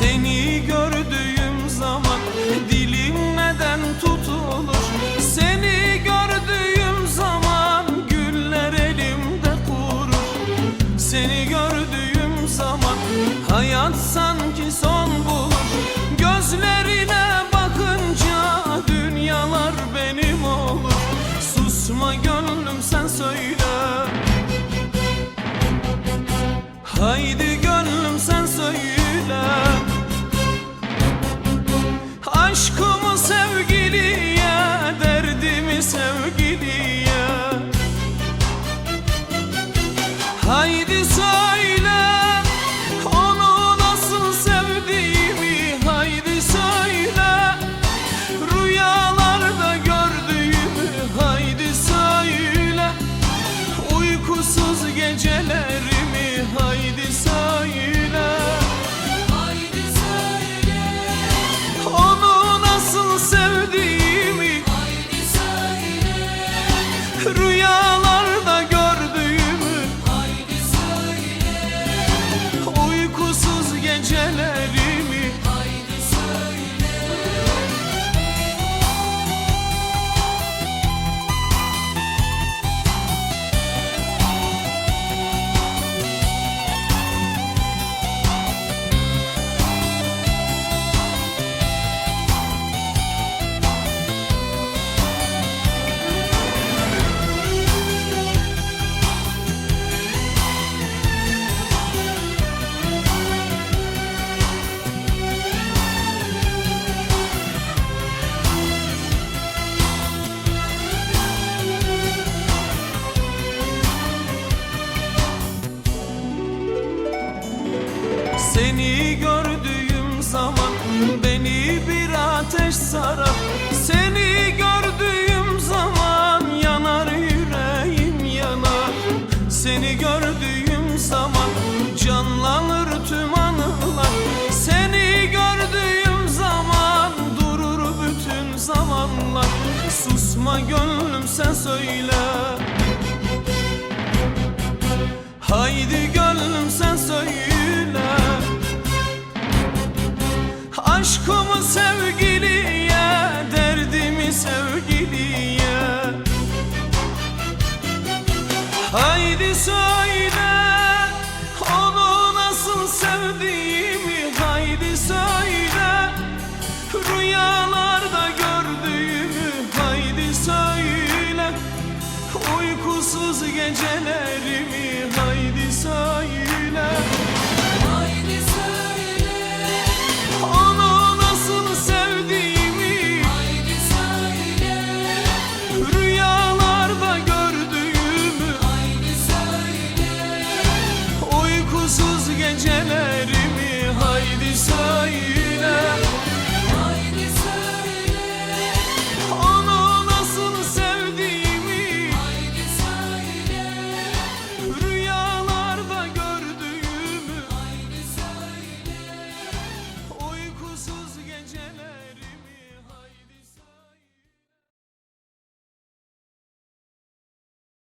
Seni gördüğüm Aşkımı sevgiliye, derdimi sevgiliye. Haydi Beni bir ateş sarar Seni gördüğüm zaman Yanar yüreğim yanar. Seni gördüğüm zaman Canlanır tüm anılar. Seni gördüğüm zaman Durur bütün zamanlar. Susma gönlüm sen söyle. Haydi gönlüm Aşkımı sevgiliye Derdimi sevgiliye. Haydi söyle Onu nasıl sevdiğimi Haydi söyle. Rüyalarda gördüğümü Haydi söyle. Uykusuz gecelerimi Haydi söyle